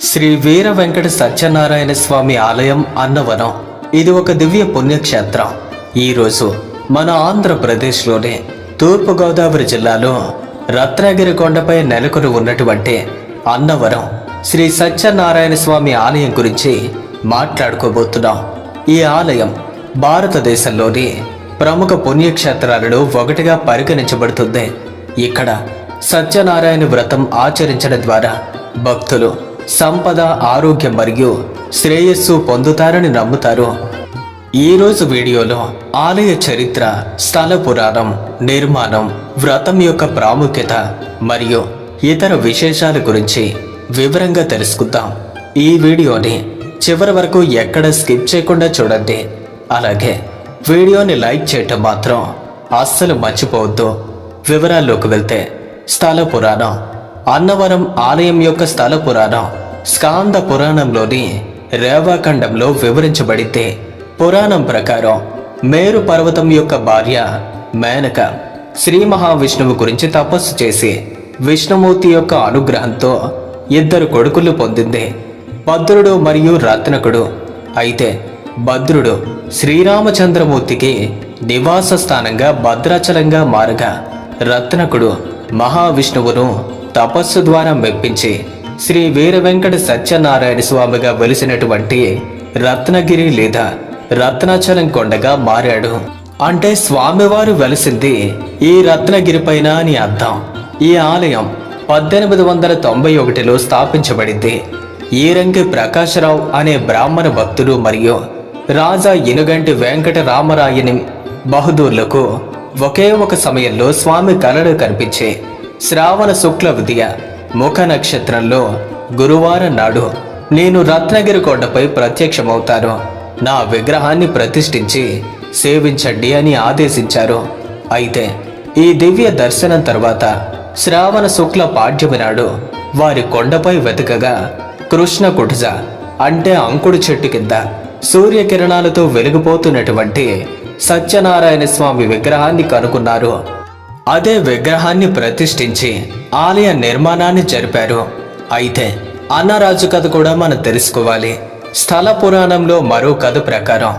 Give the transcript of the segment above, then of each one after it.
శ్రీ వీర వెంకట సత్యనారాయణ స్వామి ఆలయం అన్నవరం ఇది ఒక దివ్య పుణ్యక్షేత్రం. ఈరోజు మన ఆంధ్రప్రదేశ్లోని తూర్పుగోదావరి జిల్లాలో రత్నగిరి కొండపై నెలకొని ఉన్నటువంటి అన్నవరం శ్రీ సత్యనారాయణ స్వామి ఆలయం గురించి మాట్లాడుకోబోతున్నాం. ఈ ఆలయం భారతదేశంలోని ప్రముఖ పుణ్యక్షేత్రాలలో ఒకటిగా పరిగణించబడుతుంది. ఇక్కడ సత్యనారాయణ వ్రతం ఆచరించడం ద్వారా భక్తులు సంపద ఆరోగ్యం మరియు శ్రేయస్సు పొందుతారని నమ్ముతారు. ఈ రోజు వీడియోలో ఆలయ చరిత్ర స్థల పురాణం నిర్మాణం వ్రతం యొక్క ప్రాముఖ్యత మరియు ఇతర విశేషాల గురించి వివరంగా తెలుసుకుందాం. ఈ వీడియోని చివరి వరకు ఎక్కడ స్కిప్ చేయకుండా చూడండి. అలాగే వీడియోని లైక్ చేయటం మాత్రం అస్సలు మర్చిపోవద్దు. వివరాల్లోకి వెళ్తే స్థల పురాణం అన్నవరం ఆలయం యొక్క స్థల పురాణం స్కాంద పురాణంలోని రేవాఖండంలో వివరించబడింది పురాణం ప్రకారం మేరు పర్వతం యొక్క భార్య మేనక శ్రీ మహావిష్ణువు గురించి తపస్సు చేసి విష్ణుమూర్తి యొక్క అనుగ్రహంతో ఇద్దరు కొడుకులు పొందింది. భద్రుడు మరియు రత్నకుడు. అయితే భద్రుడు శ్రీరామచంద్రమూర్తికి నివాస స్థానంగా భద్రాచలంగా మారగా రత్నకుడు మహావిష్ణువును తపస్సు ద్వారా మెప్పించి శ్రీ వీర వెంకట సత్యనారాయణ స్వామిగా వెలిసినటువంటి రత్నగిరి లేదా రత్నాచలం కొండగా మారాడు. అంటే స్వామివారు వెలిసింది ఈ రత్నగిరి పైన అని అర్థం. ఈ ఆలయం పద్దెనిమిది వందల తొంభై ఒకటిలో స్థాపించబడింది. ఈరంగి ప్రకాశరావు అనే బ్రాహ్మణ భక్తుడు మరియు రాజా ఇనుగంటి వెంకట రామరాయని బహదూర్లకు ఒకే ఒక సమయంలో స్వామి కలడు కనిపించే శ్రావణ శుక్ల విద్య ముఖ నక్షత్రంలో గురువారం నాడు నేను రత్నగిరి కొండపై ప్రత్యక్షమవుతాను. నా విగ్రహాన్ని ప్రతిష్ఠించి సేవించండి అని ఆదేశించారు. అయితే ఈ దివ్య దర్శనం తర్వాత శ్రావణ శుక్ల పాడ్యమి నాడు వారి కొండపై వెతకగా కృష్ణ కుటుజ అంటే అంకుడు చెట్టు కింద సూర్యకిరణాలతో వెలిగిపోతున్నటువంటి సత్యనారాయణ స్వామి విగ్రహాన్ని కనుగొన్నారు అదే విగ్రహాన్ని ప్రతిష్ఠించి ఆలయ నిర్మాణాన్ని జరిపారు. అయితే అన్నరాజు కథ కూడా మనం తెలుసుకోవాలి. స్థల పురాణంలో మరో కథ ప్రకారం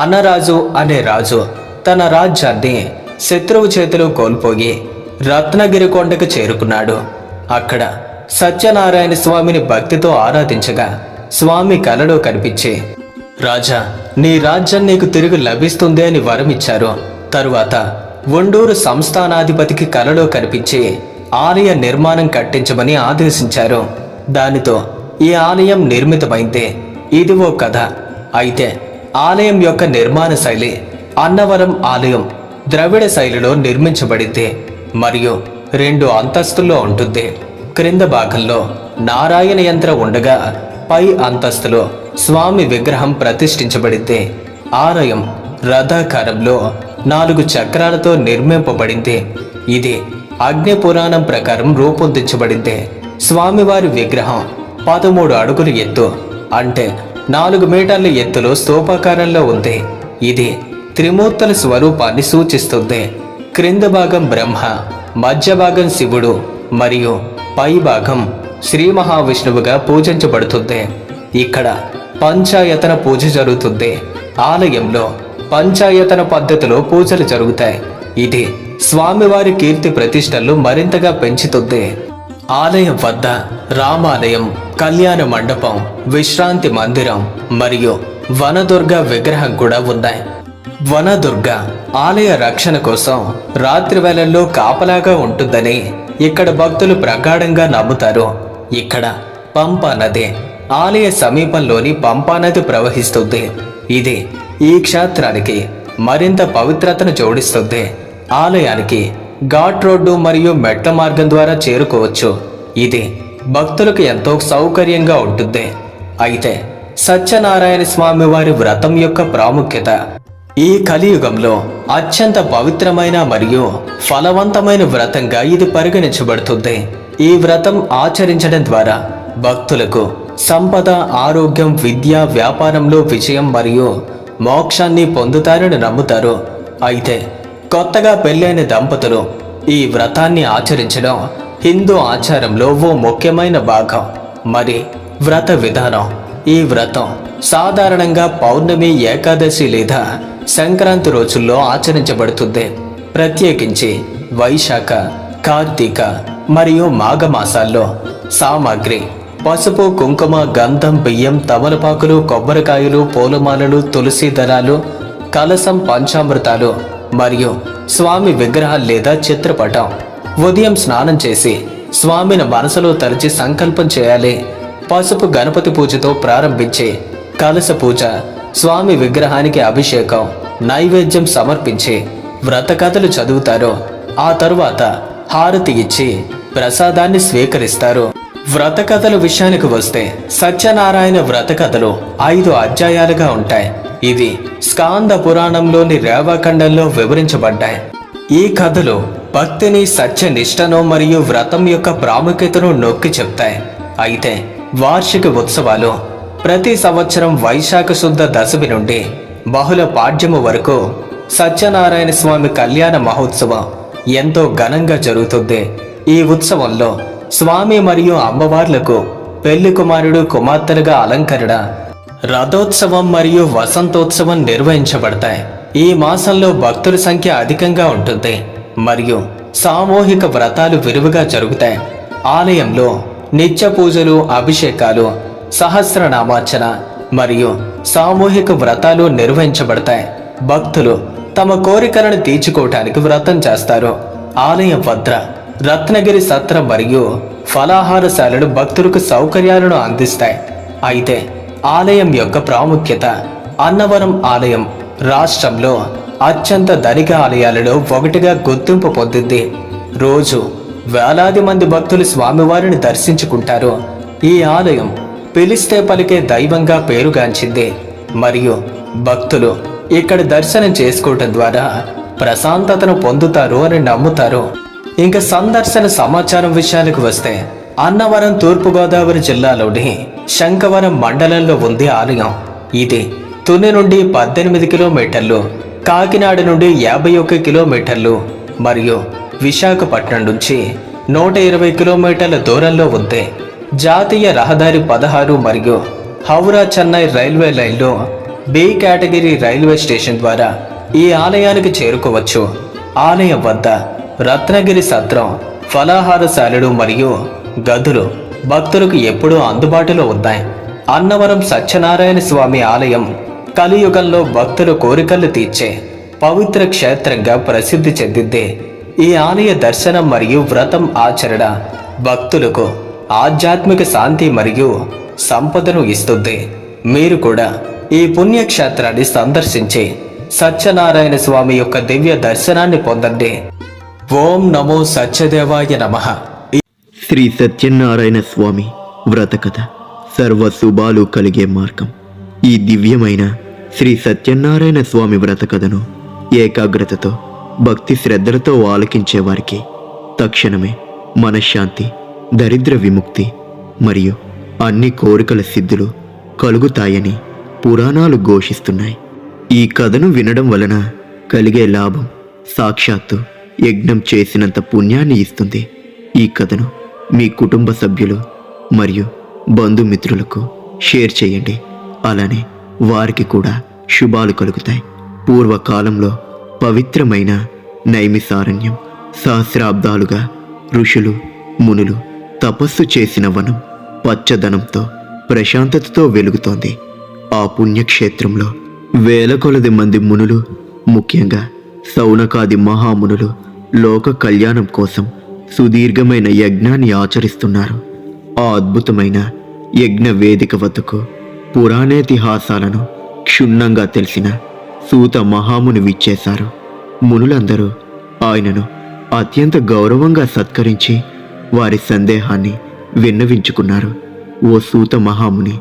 అన్నరాజు అనే రాజు తన రాజ్యాన్ని శత్రువు చేతిలో కోల్పోయి రత్నగిరి కొండకు చేరుకున్నాడు. అక్కడ సత్యనారాయణ స్వామిని భక్తితో ఆరాధించగా స్వామి కలలో కనిపించి రాజా నీ రాజ్యం నీకు తిరిగి లభిస్తుంది అని వరమిచ్చారు. తరువాత ఒండూరు సంస్థానాధిపతికి కలలో కనిపించి ఆలయ నిర్మాణం కట్టించమని ఆదేశించారు. దానితో ఈ ఆలయం నిర్మితమైంది. ఇది ఓ కథ. అయితే ఆలయం యొక్క నిర్మాణ శైలి అన్నవరం ఆలయం ద్రవిడ శైలిలో నిర్మించబడింది. మరియు రెండు అంతస్తుల్లో ఉంటుంది. క్రింద భాగంలో నారాయణ యంత్ర ఉండగా పై అంతస్తులో స్వామి విగ్రహం ప్రతిష్ఠించబడింది. ఆలయం రథాకారంలో నాలుగు చక్రాలతో నిర్మింపబడింది. ఇది అగ్ని పురాణం ప్రకారం రూపొందించబడింది. స్వామివారి విగ్రహం పదమూడు అడుగుల ఎత్తు అంటే నాలుగు మీటర్ల ఎత్తులో స్తూపాకారంలో ఉంది. ఇది త్రిమూర్తుల స్వరూపాన్ని సూచిస్తుంది. క్రింద భాగం బ్రహ్మ మధ్య భాగం శివుడు మరియు పై భాగం శ్రీ మహావిష్ణువుగా పూజించబడుతుంది. ఇక్కడ పంచాయతన పూజ జరుగుతుంది. ఆలయంలో పంచాయతన పద్ధతిలో పూజలు జరుగుతాయి. ఇది స్వామివారి కీర్తి ప్రతిష్టలు మరింతగా పెంచుతుంది. ఆలయం వద్ద రామాలయం కళ్యాణ మండపం విశ్రాంతి మందిరం మరియు వనదుర్గ విగ్రహం కూడా ఉన్నాయి. వనదుర్గ ఆలయ రక్షణ కోసం రాత్రి వేళల్లో కాపలాగా ఉంటుందని ఇక్కడ భక్తులు ప్రగాఢంగా నమ్ముతారు. ఇక్కడ పంపా నది ఆలయ సమీపంలోని పంపా నది ప్రవహిస్తుంది. ఇది ఈ క్షేత్రానికి మరింత పవిత్రతను జోడిస్తుంది. ఆలయానికి ఘాట్ రోడ్డు మరియు మెట్ల మార్గం ద్వారా చేరుకోవచ్చు. ఇది భక్తులకు ఎంతో సౌకర్యంగా ఉంటుంది. అయితే సత్యనారాయణ స్వామి వారి వ్రతం యొక్క ప్రాముఖ్యత ఈ కలియుగంలో అత్యంత పవిత్రమైన మరియు ఫలవంతమైన వ్రతంగా ఇది పరిగణించబడుతుంది. ఈ వ్రతం ఆచరించడం ద్వారా భక్తులకు సంపద ఆరోగ్యం విద్య వ్యాపారంలో విజయం మరియు మోక్షాన్ని పొందుతారని నమ్ముతారు. అయితే కొత్తగా పెళ్ళైన దంపతులు ఈ వ్రతాన్ని ఆచరించడం హిందూ ఆచారంలో ఓ ముఖ్యమైన భాగం. మరి వ్రత విధానం ఈ వ్రతం సాధారణంగా పౌర్ణమి ఏకాదశి లేదా సంక్రాంతి రోజుల్లో ఆచరించబడుతుంది. ప్రత్యేకించి వైశాఖ కార్తీక మరియు మాఘ మాసాల్లో సామాగ్రి పసుపు కుంకుమ గంధం బియ్యం తమలపాకులు కొబ్బరికాయలు పూలమాలలు తులసి దళాలు కలసం పంచామృతాలు మరియు స్వామి విగ్రహాలు లేదా చిత్రపటం. ఉదయం స్నానం చేసి స్వామిని మనసులో తలచి సంకల్పం చేయాలి. పసుపు గణపతి పూజతో ప్రారంభించి కలస పూజ స్వామి విగ్రహానికి అభిషేకం నైవేద్యం సమర్పించి వ్రత కథలు చదువుతారు. ఆ తరువాత హారతి ఇచ్చి ప్రసాదాన్ని స్వీకరిస్తారు. వ్రత కథల విషయానికి వస్తే సత్యనారాయణ వ్రత కథలు ఐదు అధ్యాయాలుగా ఉంటాయి. ఇవి స్కాంద పురాణంలోని రేవాఖండంలో వివరించబడ్డాయి. ఈ కథలు భక్తిని సత్యనిష్టను మరియు వ్రతం యొక్క ప్రాముఖ్యతను నొక్కి చెప్తాయి. అయితే వార్షిక ఉత్సవాలు ప్రతి సంవత్సరం వైశాఖ శుద్ధ దశమి నుండి బహుళ పాడ్యము వరకు సత్యనారాయణ స్వామి కళ్యాణ మహోత్సవం ఎంతో ఘనంగా జరుగుతుంది. ఈ ఉత్సవంలో స్వామి మరియు అమ్మవార్లకు పెళ్ళి కుమారుడు కుమార్తెలుగా అలంకరణ రథోత్సవం మరియు వసంతోత్సవం నిర్వహించబడతాయి. ఈ మాసంలో భక్తుల సంఖ్య అధికంగా ఉంటుంది మరియు సామూహిక వ్రతాలు విరివిగా జరుగుతాయి. ఆలయంలో నిత్య పూజలు అభిషేకాలు సహస్రనామార్చన మరియు సామూహిక వ్రతాలు నిర్వహించబడతాయి. భక్తులు తమ కోరికలను తీర్చుకోవటానికి వ్రతం చేస్తారు. ఆలయం భద్ర రత్నగిరి సత్రం మరియు ఫలాహారశాలలు భక్తులకు సౌకర్యాలను అందిస్తాయి. అయితే ఆలయం యొక్క ప్రాముఖ్యత అన్నవరం ఆలయం రాష్ట్రంలో అత్యంత ధనిక ఆలయాలలో ఒకటిగా గుర్తింపు పొందింది. రోజు వేలాది మంది భక్తులు స్వామివారిని దర్శించుకుంటారు. ఈ ఆలయం పిలిస్తే పలికే దైవంగా పేరుగాంచింది. మరియు భక్తులు ఇక్కడ దర్శనం చేసుకోవటం ద్వారా ప్రశాంతతను పొందుతారు అని నమ్ముతారు. ఇంకా సందర్శన సమాచారం విషయానికి వస్తే అన్నవరం తూర్పుగోదావరి జిల్లాలోని శంఖవరం మండలంలో ఉంది ఆలయం. ఇది తుని నుండి పద్దెనిమిది కిలోమీటర్లు కాకినాడ నుండి యాభై ఒక్క కిలోమీటర్లు మరియు విశాఖపట్నం నుంచి నూట ఇరవై కిలోమీటర్ల దూరంలో ఉంది జాతీయ రహదారి పదహారు మరియు హౌరా చెన్నై రైల్వే లైన్లో బి కేటగిరీ రైల్వే స్టేషన్ ద్వారా ఈ ఆలయానికి చేరుకోవచ్చు. ఆలయం వద్ద రత్నగిరి సత్రం ఫలాహారశాలలు మరియు గదులు భక్తులకు ఎప్పుడూ అందుబాటులో ఉన్నాయి. అన్నవరం సత్యనారాయణ స్వామి ఆలయం కలియుగంలో భక్తుల కోరికలు తీర్చే పవిత్ర క్షేత్రంగా ప్రసిద్ధి చెందింది. ఈ ఆలయ దర్శనం మరియు వ్రతం ఆచరణ భక్తులకు ఆధ్యాత్మిక శాంతి మరియు సంపదను ఇస్తుంది. మీరు కూడా ఈ పుణ్యక్షేత్రాన్ని సందర్శించి సత్యనారాయణ స్వామి యొక్క దివ్య దర్శనాన్ని పొందండి. ఓం నమో సత్యదేవాయ నమః. శ్రీ సత్యనారాయణ స్వామి వ్రతకథ సర్వ శుభాలు కలిగే మార్గం. ఈ దివ్యమైన శ్రీ సత్యనారాయణ స్వామి వ్రతకథను ఏకాగ్రతతో భక్తి శ్రద్ధలతో ఆలకించే వారికి తక్షణమే మనశ్శాంతి దరిద్ర విముక్తి మరియు అన్ని కోరికల సిద్ధులు కలుగుతాయని పురాణాలు ఘోషిస్తున్నాయి. ఈ కథను వినడం వలన కలిగే లాభం సాక్షాత్తు యజ్ఞం చేసినంత పుణ్యాన్ని ఇస్తుంది. ఈ కథను మీ కుటుంబ సభ్యులు మరియు బంధుమిత్రులకు షేర్ చేయండి. అలానే వారికి కూడా శుభాలు కలుగుతాయి. పూర్వకాలంలో పవిత్రమైన నైమిసారణ్యం సహస్రాబ్దాలుగా ఋషులు మునులు తపస్సు చేసిన వనం పచ్చదనంతో ప్రశాంతతతో వెలుగుతోంది. ఆ పుణ్యక్షేత్రంలో వేల కొలది మంది మునులు ముఖ్యంగా సౌనకాది మహామునులు లోక కళ్యాణం కోసం సుదీర్ఘమైన యజ్ఞాన్ని ఆచరిస్తున్నారు. ఆ అద్భుతమైన యజ్ఞ వేదిక వద్దకు పురాణేతిహాసాలను క్షుణ్ణంగా తెలిసిన సూత మహాముని విచ్చేశారు. మునులందరూ ఆయనను అత్యంత గౌరవంగా సత్కరించి వారి సందేహాన్ని విన్నవించుకున్నారు. ఓ సూత మహాముని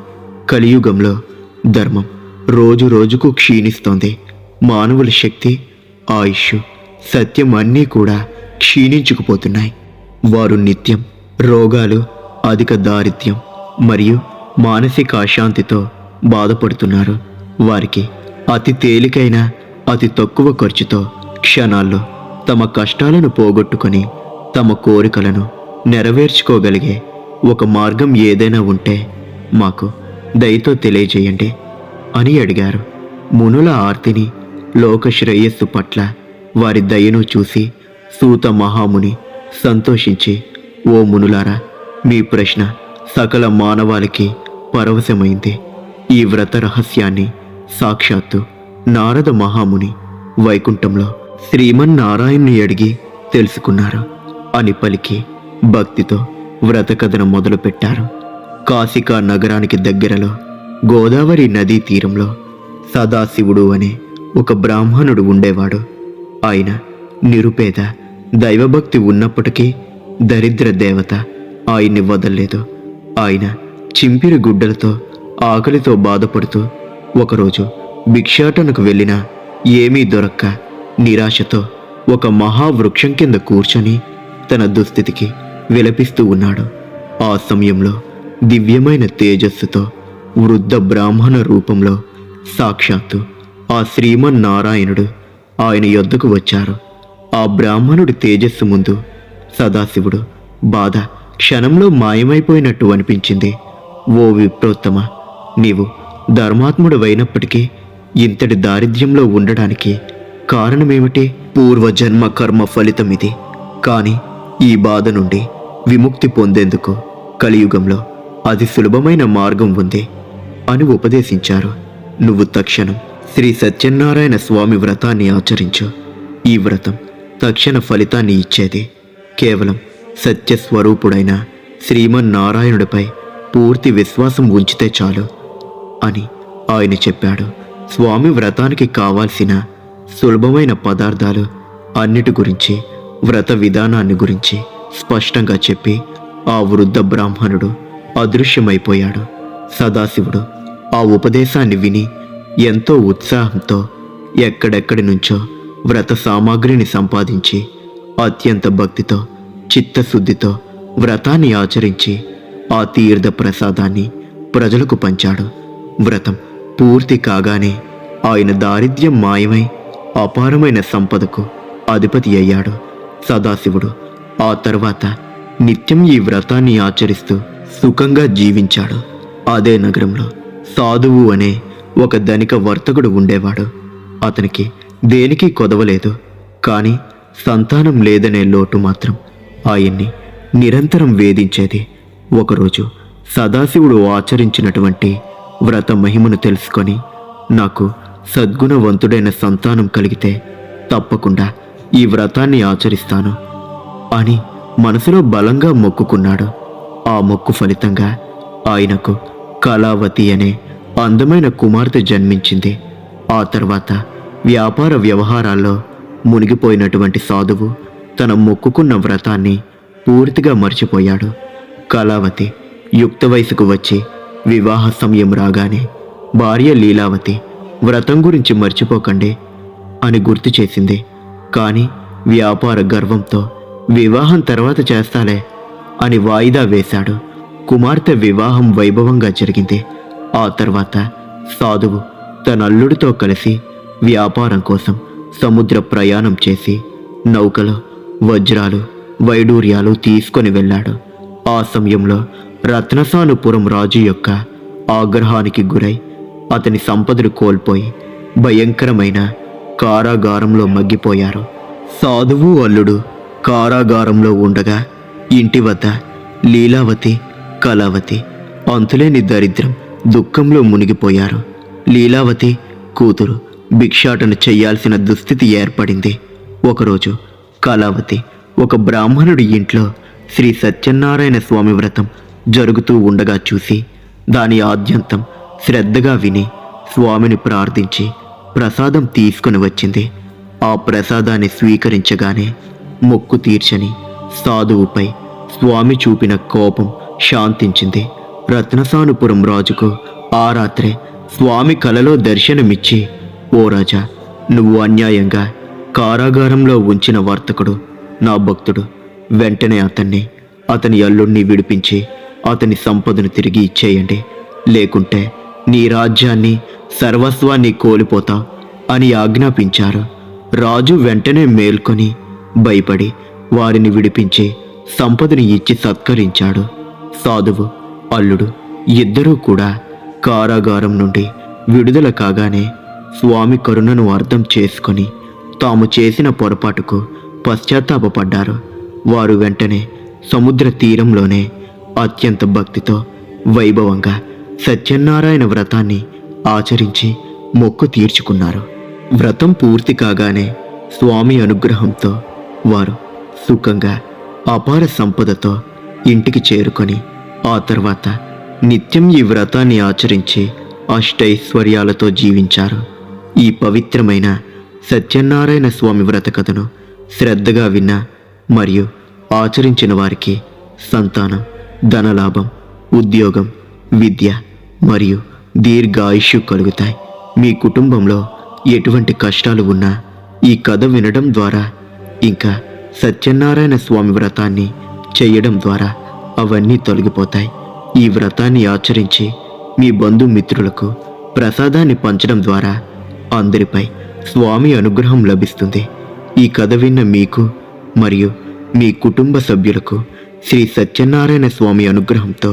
కలియుగంలో ధర్మం రోజు రోజుకు క్షీణిస్తోంది. మానవుల శక్తి ఆయుష్ సత్యం అన్నీ కూడా క్షీణించుకుపోతున్నాయి. వారు నిత్యం రోగాలు అధిక దారిద్ర్యం మరియు మానసిక అశాంతితో బాధపడుతున్నారు. వారికి అతి తేలికైన అతి తక్కువ ఖర్చుతో క్షణాల్లో తమ కష్టాలను పోగొట్టుకొని తమ కోరికలను నెరవేర్చుకోగలిగే ఒక మార్గం ఏదైనా ఉంటే మాకు దయతో తెలియజేయండి అని అడిగారు. మునుల ఆర్తిని లోక శ్రేయస్సు పట్ల వారి దయను చూసి సూత మహాముని సంతోషించి ఓ మునులారా మీ ప్రశ్న సకల మానవాళికి పరవశమైంది. ఈ వ్రత రహస్యాన్ని సాక్షాత్తు నారద మహాముని వైకుంఠంలో శ్రీమన్నారాయణ్ణి అడిగి తెలుసుకున్నారు. అని పలికి భక్తితో వ్రత కథను మొదలుపెట్టారు. కాశికా నగరానికి దగ్గరలో గోదావరి నదీ తీరంలో సదాశివుడు అనే ఒక బ్రాహ్మణుడు ఉండేవాడు. ఆయన నిరుపేద దైవభక్తి ఉన్నప్పటికీ దరిద్ర దేవత ఆయన్ని వదల్లేదు. ఆయన చింపిరి గుడ్డలతో ఆకలితో బాధపడుతూ ఒకరోజు భిక్షాటనకు వెళ్ళినా ఏమీ దొరక్క. నిరాశతో ఒక మహావృక్షం కింద కూర్చొని తన దుస్థితికి విలపిస్తూ ఉన్నాడు. ఆ సమయంలో దివ్యమైన తేజస్సుతో వృద్ధ బ్రాహ్మణ రూపంలో సాక్షాత్తు ఆ శ్రీమన్నారాయణుడు ఆయన యొద్దకు వచ్చారు. ఆ బ్రాహ్మణుడి తేజస్సు ముందు సదాశివుడు బాధ క్షణంలో మాయమైపోయినట్టు అనిపించింది. ఓ విప్రోత్తమ నీవు ధర్మాత్ముడు అయినప్పటికీ ఇంతటి దారిద్ర్యంలో ఉండడానికి కారణమేమిటి? పూర్వజన్మ కర్మ ఫలితం ఇది. కానీ ఈ బాధ నుండి విముక్తి పొందేందుకు కలియుగంలో అది సులభమైన మార్గం ఉంది అని ఉపదేశించారు. నువ్వు తక్షణం శ్రీ సత్యనారాయణ స్వామి వ్రతాన్ని ఆచరించు. ఈ వ్రతం తక్షణ ఫలితాన్ని ఇచ్చేది. కేవలం సత్యస్వరూపుడైన శ్రీమన్నారాయణుడిపై పూర్తి విశ్వాసం ఉంచితే చాలు అని ఆయన చెప్పాడు. స్వామి వ్రతానికి కావాల్సిన సులభమైన పదార్థాలు అన్నిటి గురించి వ్రత విధానాన్ని గురించి స్పష్టంగా చెప్పి ఆ వృద్ధ బ్రాహ్మణుడు అదృశ్యమైపోయాడు. సదాశివుడు ఆ ఉపదేశాన్ని విని ఎంతో ఉత్సాహంతో ఎక్కడెక్కడి నుంచో వ్రత సామాగ్రిని సంపాదించి అత్యంత భక్తితో చిత్తశుద్ధితో వ్రతాన్ని ఆచరించి ఆ తీర్థ ప్రసాదాన్ని ప్రజలకు పంచాడు. వ్రతం పూర్తి కాగానే ఆయన దారిద్ర్యం మాయమై అపారమైన సంపదకు అధిపతి అయ్యాడు సదాశివుడు. ఆ తర్వాత నిత్యం ఈ వ్రతాన్ని ఆచరిస్తూ సుఖంగా జీవించాడు. అదే నగరంలో సాధువు అనే ఒక ధనిక వర్తకుడు ఉండేవాడు. అతనికి దేనికి కొదవలేదు కానీ సంతానం లేదనే లోటు మాత్రం ఆయన్ని నిరంతరం వేధించేది. ఒకరోజు సదాశివుడు ఆచరించినటువంటి వ్రత మహిమను తెలుసుకొని నాకు సద్గుణవంతుడైన సంతానం కలిగితే తప్పకుండా ఈ వ్రతాన్ని ఆచరిస్తాను అని మనసులో బలంగా మొక్కుకున్నాడు. ఆ మొక్కు ఫలితంగా ఆయనకు కళావతి అనే అందమైన కుమార్తె జన్మించింది. ఆ తర్వాత వ్యాపార వ్యవహారాల్లో మునిగిపోయినటువంటి సాధువు తన మొక్కుకున్న వ్రతాన్ని పూర్తిగా మర్చిపోయాడు. కళావతి యుక్త వయసుకు వచ్చి వివాహ సమయం రాగానే భార్య లీలావతి వ్రతం గురించి మర్చిపోకండి అని గుర్తు చేసింది. కానీ వ్యాపార గర్వంతో వివాహం తర్వాత చేస్తాలే అని వాయిదా వేశాడు. కుమార్తె వివాహం వైభవంగా జరిగింది. ఆ తర్వాత సాధువు తన అల్లుడితో కలిసి వ్యాపారం కోసం సముద్ర ప్రయాణం చేసి నౌకలో వజ్రాలు వైడూర్యాలు తీసుకొని వెళ్ళాడు. ఆ సమయంలో రత్నసానుపురం రాజు యొక్క ఆగ్రహానికి గురై అతని సంపదను కోల్పోయి భయంకరమైన కారాగారంలో మగ్గిపోయారు. సాధువు అల్లుడు కారాగారంలో ఉండగా ఇంటి వద్ద లీలావతి కళావతి అంతులేని దరిద్రం దుఃఖంలో మునిగిపోయారు. లీలావతి కూతురు భిక్షాటన చెయ్యాల్సిన దుస్థితి ఏర్పడింది. ఒకరోజు కళావతి ఒక బ్రాహ్మణుడి ఇంట్లో శ్రీ సత్యనారాయణ స్వామి వ్రతం జరుగుతూ ఉండగా చూసి దాని ఆద్యంతం శ్రద్ధగా విని స్వామిని ప్రార్థించి ప్రసాదం తీసుకొని వచ్చింది. ఆ ప్రసాదాన్ని స్వీకరించగానే మొక్కు తీర్చని సాధువుపై స్వామి చూపిన కోపం శాంతించింది. రత్నసానుపురం రాజుకు. ఆ రాత్రే స్వామి కలలో దర్శనమిచ్చి ఓ రాజా నువ్వు అన్యాయంగా కారాగారంలో ఉంచిన వర్తకుడు నా భక్తుడు. వెంటనే అతన్ని అతని అల్లుణ్ణి విడిపించి అతని సంపదను తిరిగి ఇచ్చేయండి. లేకుంటే నీ రాజ్యాన్ని సర్వస్వాన్ని కోల్పోతావు అని ఆజ్ఞాపించారు. రాజు వెంటనే మేల్కొని భయపడి వారిని విడిపించి సంపదని ఇచ్చి సత్కరించాడు. సాధువు అల్లుడు ఇద్దరూ కూడా కారాగారం నుండి విడుదల కాగానే స్వామి కరుణను అర్థం చేసుకొని తాము చేసిన పొరపాటుకు పశ్చాత్తాపపడ్డారు. వారు వెంటనే సముద్ర తీరంలోనే అత్యంత భక్తితో వైభవంగా సత్యనారాయణ వ్రతాన్ని ఆచరించి మొక్కు తీర్చుకున్నారు. వ్రతం పూర్తి కాగానే స్వామి అనుగ్రహంతో వారు సుఖంగా అపార సంపదతో ఇంటికి చేరుకొని ఆ తర్వాత నిత్యం ఈ వ్రతాన్ని ఆచరించి అష్టైశ్వర్యాలతో జీవించారు. ఈ పవిత్రమైన సత్యనారాయణ స్వామి వ్రత కథను శ్రద్ధగా విన్న మరియు ఆచరించిన వారికి సంతానం ధనలాభం ఉద్యోగం విద్య మరియు దీర్ఘాయుష్యు కలుగుతాయి. మీ కుటుంబంలో ఎటువంటి కష్టాలు ఉన్నా ఈ కథ వినడం ద్వారా ఇంకా సత్యనారాయణ స్వామి వ్రతాన్ని చేయడం ద్వారా అవన్నీ తొలగిపోతాయి. ఈ వ్రతాన్ని ఆచరించి మీ బంధుమిత్రులకు ప్రసాదాన్ని పంచడం ద్వారా అందరిపై స్వామి అనుగ్రహం లభిస్తుంది. ఈ కథ విన్న మీకు మరియు మీ కుటుంబ సభ్యులకు శ్రీ సత్యనారాయణ స్వామి అనుగ్రహంతో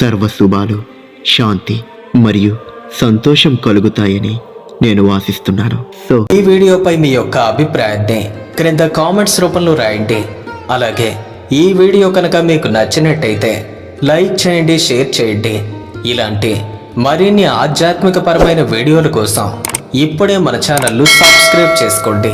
సర్వశుభాలు శాంతి మరియు సంతోషం కలుగుతాయని నేను ఆశిస్తున్నాను. సో ఈ వీడియోపై మీ యొక్క అభిప్రాయాన్ని క్రింద కామెంట్స్ రూపంలో రాయండి. అలాగే ఈ వీడియో కనుక మీకు నచ్చినట్టయితే లైక్ చేయండి షేర్ చేయండి. ఇలాంటి మరిన్ని ఆధ్యాత్మికపరమైన వీడియోల కోసం ఇప్పుడే మన ఛానల్ను సబ్స్క్రైబ్ చేసుకోండి.